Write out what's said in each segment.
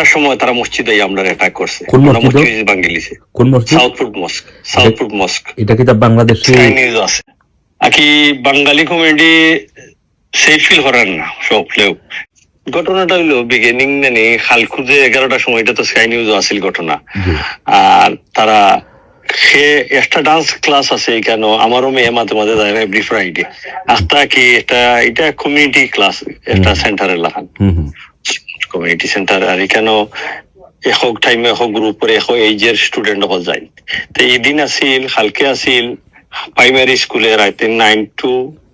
আটটার সময় তারা মসজিদে আমরা অ্যাটাক করছে। কোন মসজিদে? ভাঙ্গিলিছে কোন মসজিদ? সাউথফুড মস্ক সাউথফুড মস্ক। এটা কি বাংলাদেশে? নিউজ আছে। আকি বাঙালি কমেডি সেই ফিল করার না সব লোক ঘটনাটা হইল বিগিনিং নেনি খাল খুঁজে এগারোটার সময় এটা তো স্কাই নিউজ আছিল ঘটনা। আর তারা সে একটা ডান্স ক্লাস আছে এখানে আমারও মেয়ে মাঝে মাঝে যায় না এভরি ফ্রাইডে আস্তা কি এটা এটা কমিউনিটি ক্লাস একটা সেন্টারে লাগান। কমিউনিটি সেন্টার আর এখানেও একক টাইমে একক গ্রুপরে একক এইজের স্টুডেন্ট হল যায়। তো এই দিন আছিল কালকে আছিল প্রাইমারি স্কুলে রাইতে nine to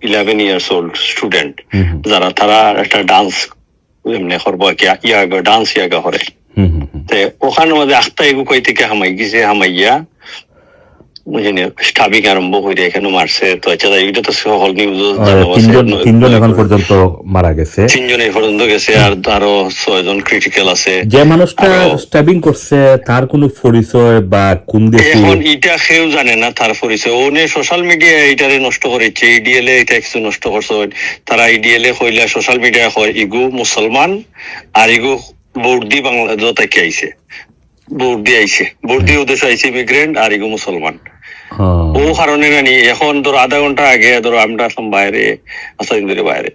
eleven years old student যারা তারা একটা ডান্স এমনি করব ইয়াগা ডান্স ইয়াগা করে। ওখানে মধ্যে আখতা এগু কই থেকে হামাই গেছে হামাইয়া বুঝিনি স্টাবিং আরম্ভ হইলে এখানে মারছে তো আচ্ছা এটা তো সকল নিউজ তিনজন তিনজন এখন পর্যন্ত মারা গেছে। তিনজন এই পর্যন্ত গেছে আর আরও ছয়জন ক্রিটিক্যাল আছে। যে মানুষটা আরো- করছে তার কোনো পরিচয় বা কোন দেশে? এখন এটা কেউ জানে না তার পরিচয় সোশ্যাল মিডিয়া এটারে নষ্ট করেছে ইডিএল এটা কিছু নষ্ট করছে তারা ইডিএল এ কইলা সোশ্যাল মিডিয়া কয় ইগু মুসলমান আর ইগু বৌদ্ধি বাংলাদেশ থেকে আইছে বৌদ্ধি আইছে বৌদ্ধি উদ্দেশ্য আইছে ইমিগ্রেন্ট আর ইগু মুসলমান হ্যাঁ। ও কারণে নানি এখন ধরো আধা ঘণ্টা আগে ধরো আমরা আসলাম বাইরে আসাদিন ধরে বাইরে।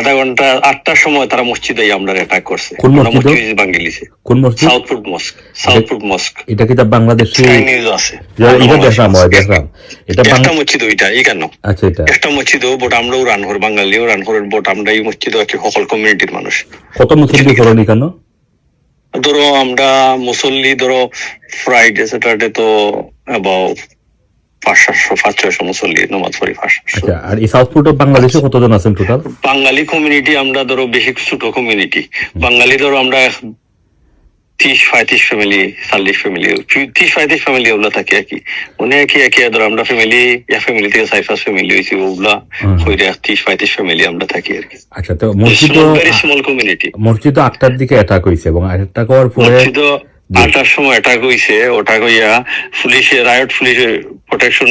আধা ঘণ্টা আটটার সময় তারা মসজিদে আমরা অ্যাটাক করছে। মসজিদে? কোন মসজিদ? সাউথফুড মস্ক সাউথফুড মস্ক এটা কি বাংলাদেশে? নিউজ আছে। এটা দেখলাম হয় দেখলাম এটা একটা মসজিদ ওইটা এই কেন? আচ্ছা এটা। একটা মসজিদ বট আমরাও রান করি বাঙালিও রান বট আমরা এই মসজিদ আছি সকল কমিউনিটির মানুষ। কত মুসলিম করনি কেন ধরো আমরা মুসল্লি ধরো ফ্রাইডে স্যাটারডে তো অ্যাবাউট পাঁচ সাতশো মুসল্লি নমাজ পড়ি পাঁচ আচ্ছা আর এই সাউথ বাংলাদেশে কতজন আছেন টোটাল বাঙালি কমিউনিটি আমরা ধরো বেশি ছোট কমিউনিটি বাঙালি ধরো আমরা ত্রিশ পঁয়ত্রিশ ফ্যামিলি চল্লিশ ফ্যামিলি ত্রিশ পঁয়ত্রিশ ফ্যামিলি ওগুলা থাকে আর কি। অনেক একে ধরো আমরা ফ্যামিলি এক ফ্যামিলি থেকে সাইফাস ফ্যামিলি হয়েছে ওগুলা। হইলে ত্রিশ পঁয়ত্রিশ ফ্যামিলি আমরা থাকি আর কি। আচ্ছা তো মসজিদ ভেরি স্মল কমিউনিটি মসজিদ আটটার দিকে অ্যাটাক হয়েছে এবং অ্যাটাক হওয়ার পরে মসজিদ আটার সময় অ্যাটাক হইছে ওটা কইয়া পুলিশে রায়ট পুলিশের প্রোটেকশন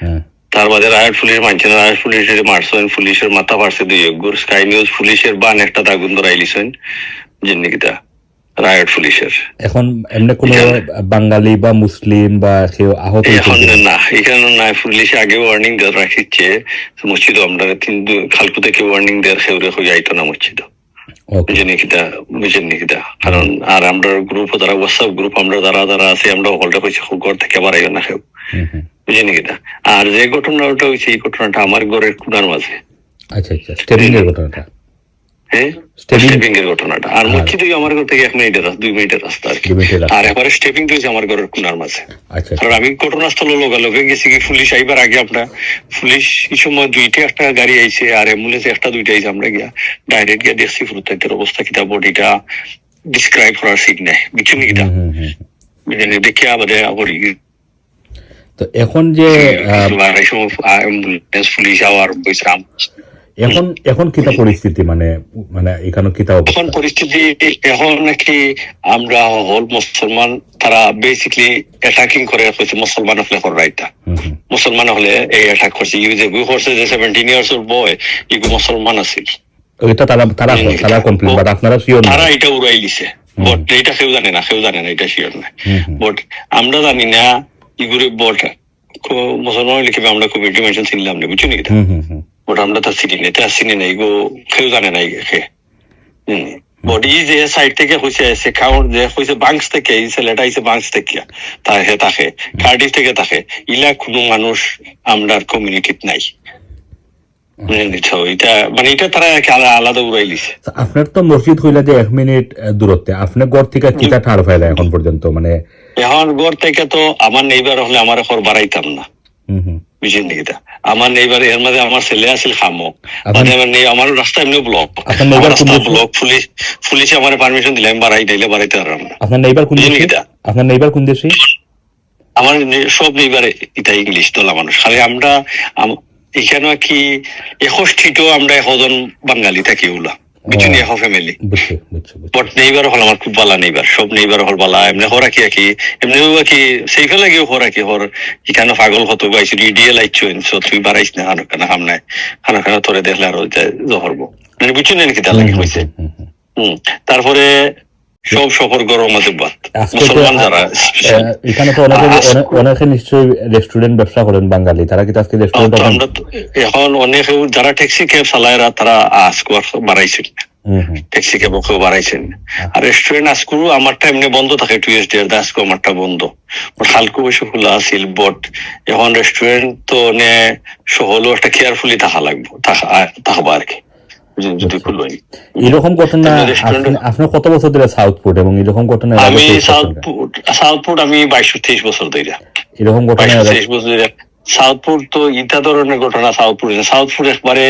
হ্যাঁ, তার বাদে রায়ট পুলিশ মানছে না রায়ট পুলিশের মারছেন পুলিশের মাথা পারছে দুই গুর স্কাই নিউজ পুলিশের বান একটা আগুন ধরাইলিছেন জিন্দিগিটা রায়ট পুলিশের। এখন এমনি কোনো বাঙালি বা মুসলিম বা কেউ আহত এখন না এখানে না পুলিশে আগে ওয়ার্নিং দিয়ে রাখিচ্ছে মসজিদ আমরা কিন্তু খালকু থেকে ওয়ার্নিং দেওয়ার সেউরে হয়ে যাইতো না মসজিদ ওকে বুঝেন কিটা বুঝেন কারণ আর আমরা গ্রুপ যারা হোয়াটসঅ্যাপ গ্রুপ আমরা যারা যারা আছে আমরা হলটা হয়েছে খুব ঘর থেকে বাড়াইও না কেউ। হুম, হুম। আর যে ঘটনাটা হয়েছে এই ঘটনাটা আমার ঘরের কুনার মাঝে আচ্ছা আচ্ছা। ঘটনাটা? হ্যাঁ স্টেপিং এর ঘটনাটা আর মসজিদ ওই আমার ঘর থেকে এক মিনিটের রাস্তা দুই মিনিটের রাস্তা আর কি। আর এবারে স্টেপিং তো আমার ঘরের কুনার মাঝে আচ্ছা কারণ আমি ঘটনাস্থলে লগালগে গেছি কি পুলিশ আইবার আগে আমরা পুলিশ এই সময় দুইটা একটা গাড়ি আইছে আর অ্যাম্বুলেন্স একটা দুইটা আইছে আমরা গিয়া ডাইরেক্ট গিয়া দেখছি ফুরুতাইতের অবস্থা কিতা বডিটা ডিসক্রাইব করার সিট নাই বুঝছেন কিটা দেখে আমাদের করি তো এখন যে পুলিশ আওয়ার বইছে এখন এখন কিতা পরিস্থিতি? মানে মানে এখানে কিতা এখন পরিস্থিতি এখন নাকি আমরা হল মুসলমান তারা বেসিকলি অ্যাটাকিং করে হচ্ছে মুসলমান হলে এটা হুম, হুম। মুসলমান হলে এই অ্যাটাক করছে। ইউ যে গু করছে যে সেভেন্টিন ইয়ার্স ওর বয় ইগু মুসলমান আছিল। এটা তারা তারা তারা কমপ্লিট বাট আপনারা শিওর না? তারা এটা উড়াই দিছে। বট এটা কেউ জানে না কেউ জানে না এটা শিওর না। বট আমরা জানি না ইগুরে বট মুসলমান লিখে আমরা কমিটি মেনশন চিনলাম না বুঝছ নাকি বট আমরা তো চিনি না এটা চিনি না ইগো কেউ জানে না ইগে বট ই যে সাইড থেকে হয়েছে সে কাউন্ট যে হয়েছে বাংস থেকে এই ছেলেটা হয়েছে বাংস থেকে তাকে তাকে কার্ডিফ থেকে তাকে। ইলা কোনো মানুষ আমরা কমিউনিটিত নাই। মানে এটা তারা আলাদা উড়াই লিছে। আপনার তো মসজিদ হইলা যে এক মিনিট দূরত্বে আপনি ঘর থেকে কিতা ফাইলা এখন পর্যন্ত মানে? এখন ঘর থেকে তো আমার নেইবার হলে আমার ঘর বাড়াইতাম না। আমার নেইবার এর মাঝে আমার ছেলে আছিল খামো। মানে আমার নেই আমার রাস্তা এমনি ব্লক আপনার neighbor কোন দেশে? ব্লক পুলিশ পুলিশে আমার পারমিশন দিলে আমি বাড়াই দিলে বাড়াইতে পারলাম না আপনার নেইবার কোন দেশে? আপনার নেইবার কোন দেশে? আমার সব নেইবার এটা ইংলিশ তোলা মানুষ খালি আমরা এখানে কি এষষ্ঠিটো আমরা এশজন বাঙালি থাকি ওলা। বুঝছেন এশ ফ্যামিলি নেইবার হল আমার খুব বালা নেইবার সব নেইবার হল বালা এমনি হরা কি কি এমনি কি সেইফে লাগিও হরা কি হর এখানে পাগল হতো গাইছিল ইডিএল আইছো সো তুই বাড়াইছ না হানো কানা হাম নাই হানো কানা তোরে দেখলে আরও জহরবো। মানে তা লাগে তারপরে সব সফর গরম আজকে মুসলমান যারা এখানে তো অনেকে অনেকে নিশ্চয়ই রেস্টুরেন্ট ব্যবসা করেন বাঙালি। তারা কি আজকে রেস্টুরেন্ট এখন অনেক যারা ট্যাক্সি ক্যাব চালায়রা তারা আজকে হুম ট্যাক্সি ক্যাব কেউ বাড়াইছেন আর রেস্টুরেন্ট আজকুরও আমারটা এমনি বন্ধ থাকে টু এস ডি আর আজকে আমারটা বন্ধ। হালকু বেশি খোলা আছিল বট এখন রেস্টুরেন্ট তো নে সহলো একটা কেয়ারফুলি থাকা লাগবো থাকা- থাকবা আর কি। যদি- যদি এরকম ঘটনা আপনার কত বছর ধরে সাউথপুর এবং এরকম ঘটনা আমি আমি বাইশ তেইশ বছর ধরে। এরকম ঘটনা তেইশ বছর ধরে। সাউথপুর তো ইটা ধরনের ঘটনা সাউথপুর সাউথপুর একবারে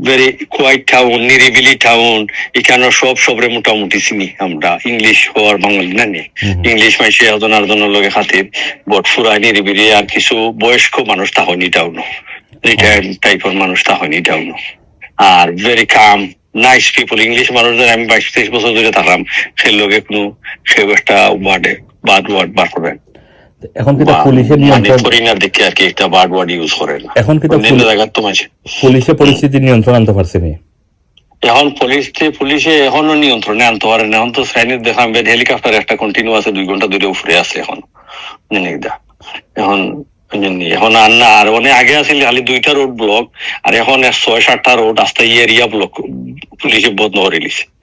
ভেরি কোয়াইট টাউন নিরিবিলি টাউন এখানে সব সবরে মোটামুটি চিনি আমরা। ইংলিশ হওয়ার বাঙালি না নি? ইংলিশ মাইসে একজন আরেকজনের লগে খাতির বট ফুরাই নিরিবিলি আর কিছু বয়স্ক মানুষ তাহনি টাউন রিটায়ার্ড টাইপের মানুষ তাহনি টাউন আর very calm nice people English মানুষদের আমি বাইশ তেইশ বছর ধরে থাকলাম। সে লোকে কোনো সেও একটা ওয়ার্ডে বাদ ওয়ার্ড বার করবেন এখন কিন্তু পুলিশের মানে নিয়ন্ত্রণ ফরিনার দেখে আর কি একটা বার্ড ওয়ার্ড ইউজ করে না। এখন কিন্তু পুলিশে পরিস্থিতি নিয়ন্ত্রণ আনতে পারছেনি এখন পুলিশ পুলিশে এখনও নিয়ন্ত্রণে আনতে পারে না। এখন তো শ্রেণির দেখাম বেদ হেলিকপ্টার একটা কন্টিনিউ আছে দুই ঘণ্টা ধরে উপরে আছে এখন। এখন এখন আর না, আর মানে আগে আছিল খালি দুইটা রোড ব্লক আর এখন ছয় সাতটা রোড আস্তে এরিয়া ব্লক পুলিশে বন্ধ করে দিছে।